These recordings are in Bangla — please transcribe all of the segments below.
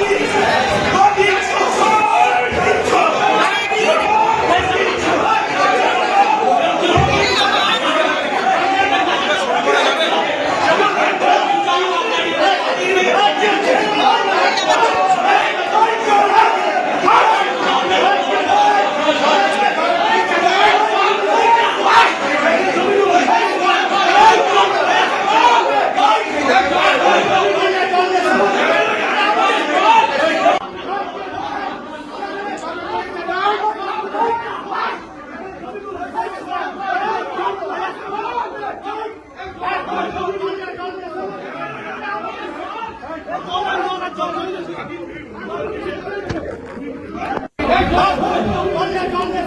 Yeah.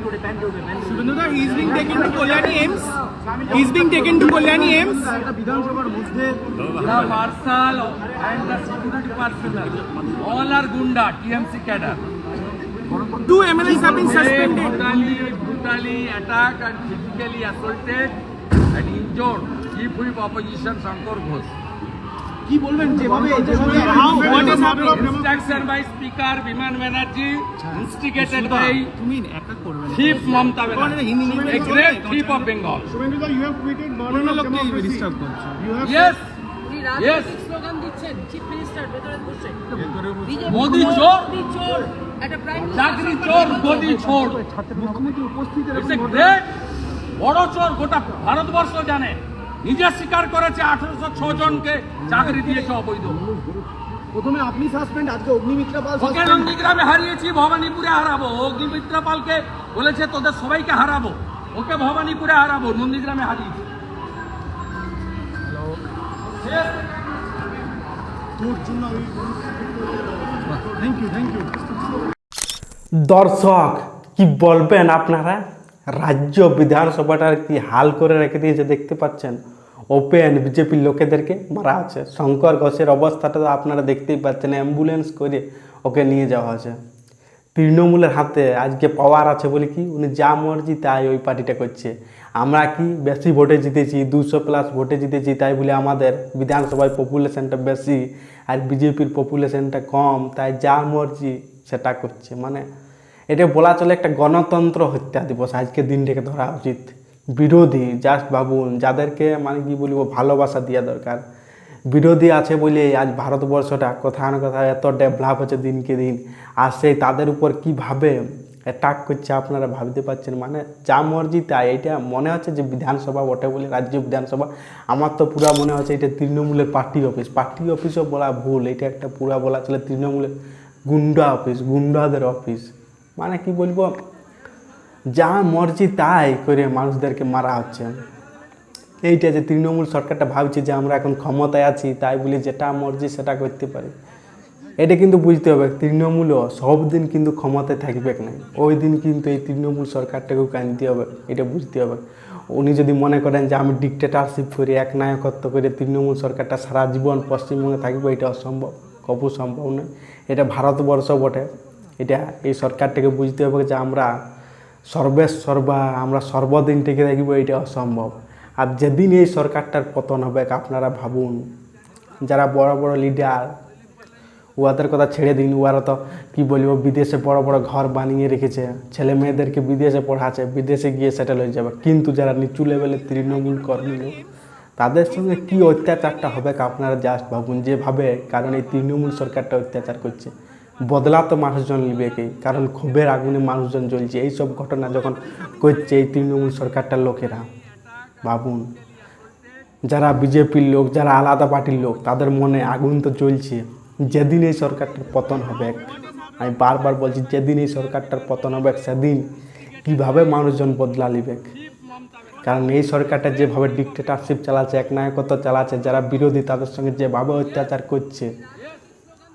Subhenduda, he is being taken to Kalyani AIMS. He is being taken to Kalyani AIMS. The marshal and the security personnel, all are Gunda, TMC cadre. Two MLAs have been They suspended. brutally, brutally attacked and physically assaulted and injured Chief Whip Opposition Shankar Ghosh. কি বলবেন? যেভাবে বিমান ব্যানার্জি ইনস্টিগেটেড বাই তুমি একা করবে chief Mamata Banerjee of Bengal বড় চোর গোটা ভারতবর্ষ জানে। নিজে স্বীকার করেছে আঠারোশো ছ জনকে চাকরি দিয়েছে অবৈধ। প্রথমে আপনি সাসপেন্ড আজকে অগ্নিমিত্রা পাল ওকে নন্দীগ্রামে হারিয়েছি ভবানীপুরে হারাবো। অগ্নিমিত্রা পালকে বলেছে তোদের সবাইকে হারাবো। ওকে ভবানীপুরে হারাবো নন্দীগ্রামে হারিয়েছি। Thank you, thank you. দর্শক কি বলবেন আপনারা? রাজ্য বিধানসভাটার কি হাল করে রেখে দিয়েছে দেখতে পাচ্ছেন? ওপেন বিজেপির লোকেদেরকে মারা আছে। শঙ্কর ঘোষের অবস্থাটা তো আপনারা দেখতেই পাচ্ছেন অ্যাম্বুলেন্স করে ওকে নিয়ে যাওয়া হয়েছে। তৃণমূলের হাতে আজকে পাওয়ার আছে বলে কি? উনি যা মর্জি তাই ওই পার্টিটা করছে। আমরা কি বেশি ভোটে জিতেছি? দুশো প্লাস ভোটে জিতেছি তাই বলে আমাদের বিধানসভায় পপুলেশনটা বেশি আর বিজেপির পপুলেশনটা কম, তাই যা মর্জি সেটা করছে। মানে এটা বলা চলে একটা গণতন্ত্র হত্যা দিবস। আজকে দিনটাকে ধরা উচিত। বিরোধী, জাস্ট ভাবুন, যাদেরকে মানে কি বলব, ভালোবাসা দেওয়া দরকার। বিরোধী আছে বলে আজ ভারতবর্ষটা কোথাও না কোথাও এত ডেভেলপ হচ্ছে দিনকে দিন। আর সেই তাদের উপর কীভাবে অ্যাটাক করছে আপনারা ভাবতে পারছেন? মানে যা মর্জি তাই। এটা মনে হচ্ছে যে বিধানসভা বটে বলে, রাজ্য বিধানসভা। আমার তো পুরা মনে হচ্ছে এটা তৃণমূলের পার্টি অফিস পার্টি অফিসও বলা ভুল। এটা একটা পুরা বলা চলে তৃণমূলের গুন্ডা অফিস গুন্ডাদের অফিস মানে কি বলব? যা মর্জি তাই করে মানুষদেরকে মারা হচ্ছে। এইটা যে তৃণমূল সরকারটা ভাবছে যে আমরা এখন ক্ষমতায় আছি, তাই বলে যেটা মর্জি সেটা করতে পারি। এটা কিন্তু বুঝতে হবে, তৃণমূলও সব দিন কিন্তু ক্ষমতায় থাকবে না? ওই দিন কিন্তু এই তৃণমূল সরকারটাকেও কানতে হবে, এটা বুঝতে হবে। উনি যদি মনে করেন যে আমি ডিকটেটারশিপ করি, এক নায়কত্ব করে তৃণমূল সরকারটা সারা জীবন পশ্চিমবঙ্গে থাকবে, এটা অসম্ভব কবু সম্ভব নয়। এটা ভারতবর্ষ বটে। এটা এই সরকারটাকে বুঝতে হবে যে আমরা সর্বেশ সর্বা আমরা সর্বদিন টিকে থাকব এটা অসম্ভব। আর যেদিন এই সরকারটার পতন হবে আপনারা ভাবুন, যারা বড় বড় লিডার উহাদের কথা ছেড়ে দিন। উহারা তো কী বলব, বিদেশে বড় বড় ঘর বানিয়ে রেখেছে। ছেলে মেয়েদেরকে বিদেশে পড়াচ্ছে, বিদেশে গিয়ে সেটেল হয়ে যাবে। কিন্তু যারা নিচু লেভেলের তৃণমূল কর্মী, তাদের সঙ্গে কি অত্যাচারটা হবে আপনারা জাস্ট ভাবুন। যেভাবে, কারণ এই তৃণমূল সরকারটা অত্যাচার করছে। বদলা তো মানুষজন নিবেকেই কারণ ক্ষোভের আগুনে মানুষজন জ্বলছে। এইসব ঘটনা যখন করছে এই তৃণমূল সরকারটার লোকেরা, ভাবুন। যারা বিজেপির লোক, যারা আলাদা পার্টির লোক, তাদের মনে আগুন তো জ্বলছে। যেদিন এই সরকারটার পতন হবে আমি বারবার বলছি, যেদিন এই সরকারটার পতন হবে সেদিন কীভাবে মানুষজন বদলা লিবে কারণ এই সরকারটা যেভাবে ডিকটেটারশিপ চালাচ্ছে, একনায়কত্ব চালাচ্ছে, যারা বিরোধী, তাদের সঙ্গে যেভাবে অত্যাচার করছে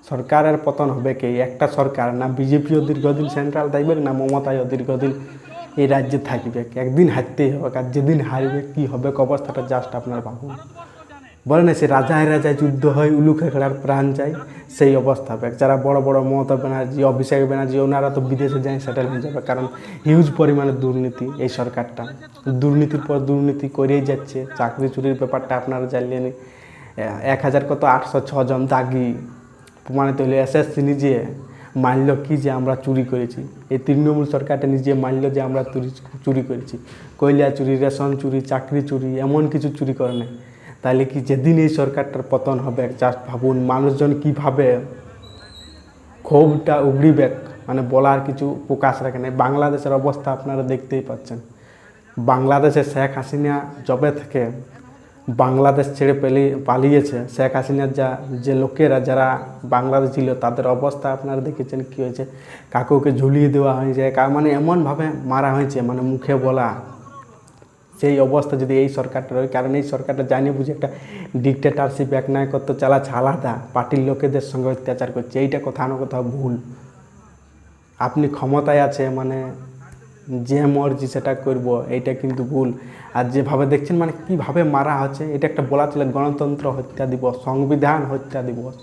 সরকারের পতন হবে কি? একটা সরকার না বিজেপিও দীর্ঘদিন সেন্ট্রাল থাকবে, না মমতাও দীর্ঘদিন এই রাজ্যে থাকবে একদিন হারতেই হবে আর যেদিন হারবে, কি হবে? অবস্থাটা জাস্ট আপনার ভাবুন। বলে না, সে রাজায় রাজায় যুদ্ধ হয়, উলুখে খেলার প্রাণ যায় সেই অবস্থা হবে যারা বড় বড় মমতা ব্যানার্জি, অভিষেক ব্যানার্জি, ওনারা তো বিদেশে যায় সেটেল হয়ে যাবে। কারণ হিউজ পরিমাণে দুর্নীতি এই সরকারটা। দুর্নীতির পর দুর্নীতি করেই যাচ্ছে, চাকরি চুরির ব্যাপারটা আপনারা জানলেন এক হাজার কত? আটশো ছজন দাগি প্রমাণিত হলে এসএসসি নিজে মানল কি যে আমরা চুরি করেছি। এই তৃণমূল সরকারটা নিজে মানল যে আমরা চুরি- করেছি। কয়লা চুরি, রেশন চুরি, চাকরি চুরি, এমন কিছু চুরি করে নাই। তাহলে কি যেদিন এই সরকারটার পতন হবে, জাস্ট ভাবুন মানুষজন কীভাবে ক্ষোভটা উগড়িবে মানে বলার কিছু প্রকাশ রাখে না বাংলাদেশের অবস্থা আপনারা দেখতেই পাচ্ছেন। বাংলাদেশে শেখ হাসিনা জবে থেকে বাংলাদেশ ছেড়ে পেলি, পালিয়েছে। শেখ হাসিনার যা, যে লোকেরা যারা বাংলাদেশ ছিল, তাদের অবস্থা আপনারা দেখেছেন কী হয়েছে? কাকুকে ঝুলিয়ে দেওয়া হয়েছে। মানে এমনভাবে মারা হয়েছে মানে মুখে বলা। সেই অবস্থা যদি এই সরকারটা রয় কারণ এই সরকারটা জানিয়ে বুঝে একটা ডিকটেটারশিপ এক নায়কত্ব চালাচ্ছে আলাদা। পার্টির লোকেদের সঙ্গে অত্যাচার করছে। এইটা কোথাও না কোথাও ভুল। আপনি ক্ষমতায় আছে মানে যে মর্জি সেটা করব, এইটা কিন্তু ভুল। আর যেভাবে দেখছেন মানে কীভাবে মারা হচ্ছে, এটা একটা বলা চলে গণতন্ত্র হত্যা দিবস, সংবিধান হত্যা দিবস।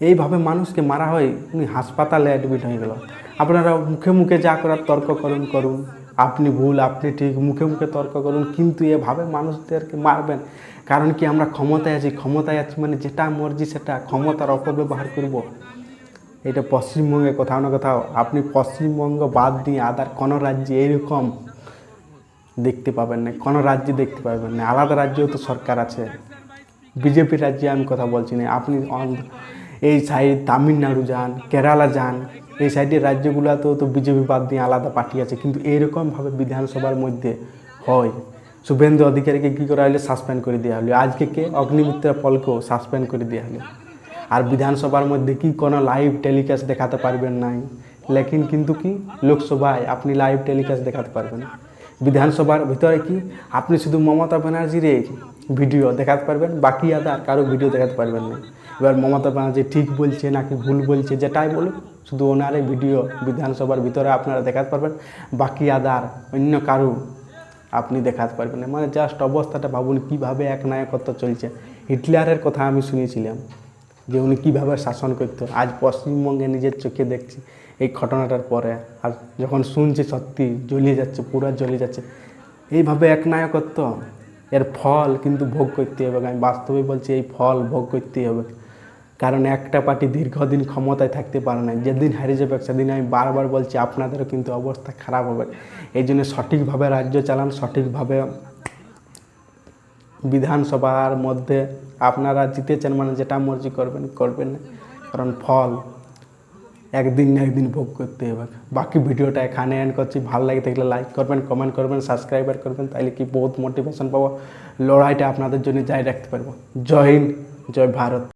এইভাবে মানুষকে মারা হয়, উনি হাসপাতালে অ্যাডমিট হয়ে গেল। আপনারা মুখে মুখে যা করার তর্ক করুন করুন। আপনি ভুল, আপনি ঠিক, মুখে মুখে তর্ক করুন, কিন্তু এভাবে মানুষদেরকে মারবেন। কারণ কি আমরা ক্ষমতায় আছি ক্ষমতায় আছি মানে যেটা মর্জি সেটা ক্ষমতার অপব্যবহার করব। এটা পশ্চিমবঙ্গে কোথাও না কোথাও আপনি পশ্চিমবঙ্গ বাদ দিয়ে আদার কোনো রাজ্যে এরকম দেখতে পাবেন না, কোনো রাজ্যে দেখতে পাবেন না, আলাদা রাজ্যেও তো সরকার আছে। বিজেপি রাজ্যে আমি কথা বলছি না, আপনি এই সাইড তামিলনাড়ু যান, কেরালা যান, এই সাইডের রাজ্যগুলোতেও তো বিজেপি বাদ দিয়ে আলাদা পার্টি আছে, কিন্তু এরকমভাবে বিধানসভার মধ্যে হয়। শুভেন্দু অধিকারীকে কী করা হলো? সাসপেন্ড করে দেওয়া হলো। আজকে কে? অগ্নিমিত্রা পলকেও সাসপেন্ড করে দেওয়া হলো। আর বিধানসভার মধ্যে কি কোনো লাইভ টেলিকাস্ট দেখাতে পারবেন নাই? লেকিন কিন্তু কি? লোকসভায় আপনি লাইভ টেলিকাস্ট দেখাতে পারবেন। বিধানসভার ভিতরে কি? আপনি শুধু মমতা ব্যানার্জির ভিডিও দেখাতে পারবেন, বাকি আদার কারও ভিডিও দেখাতে পারবেন না। এবার মমতা ব্যানার্জি ঠিক বলছে নাকি ভুল বলছে, যেটাই বলুক, শুধু ওনারই ভিডিও বিধানসভার ভিতরে আপনারা দেখাতে পারবেন, বাকি আদার অন্য কারও আপনি দেখাতে পারবেন না। মানে জাস্ট অবস্থাটা ভাবুন কীভাবে এক নায়কত্ব চলছে। হিটলারের কথা আমি শুনেছিলাম। যে উনি কীভাবে শাসন করতো। আজ পশ্চিমবঙ্গে নিজের চোখে দেখছি, এই ঘটনাটার পরে আর যখন শুনছি সত্যি জ্বলিয়ে যাচ্ছে, পুরো জ্বলিয়ে যাচ্ছে, এইভাবে এক নায়কত্ব, এর ফল কিন্তু ভোগ করতে হবে। আমি বাস্তবে বলছি, এই ফল ভোগ করতেই হবে। কারণ একটা পার্টি দীর্ঘদিন ক্ষমতায় থাকতে পারে না। যেদিন হারিয়ে যাবে, সেদিন আমি বারবার বলছি, আপনাদেরও কিন্তু অবস্থা খারাপ হবে। এই জন্য সঠিকভাবে রাজ্য চালান, সঠিকভাবে বিধানসভার মধ্যে আপনারা জিতেছেন মানে যেটা মর্জি করবেন করবেন কারণ ফল একদিন না একদিন ভোগ করতে হবে। বাকি ভিডিওটা এখানে এন্ড করছি। ভালো লাগে থাকলে লাইক করবেন কমেন্ট করবেন সাবস্ক্রাইবার করবেন তাহলে কি বহুত মোটিভেশন পাবো? লড়াইটা আপনাদের জন্য যাই রাখতে পারব। জয় হিন্দ, জয় ভারত।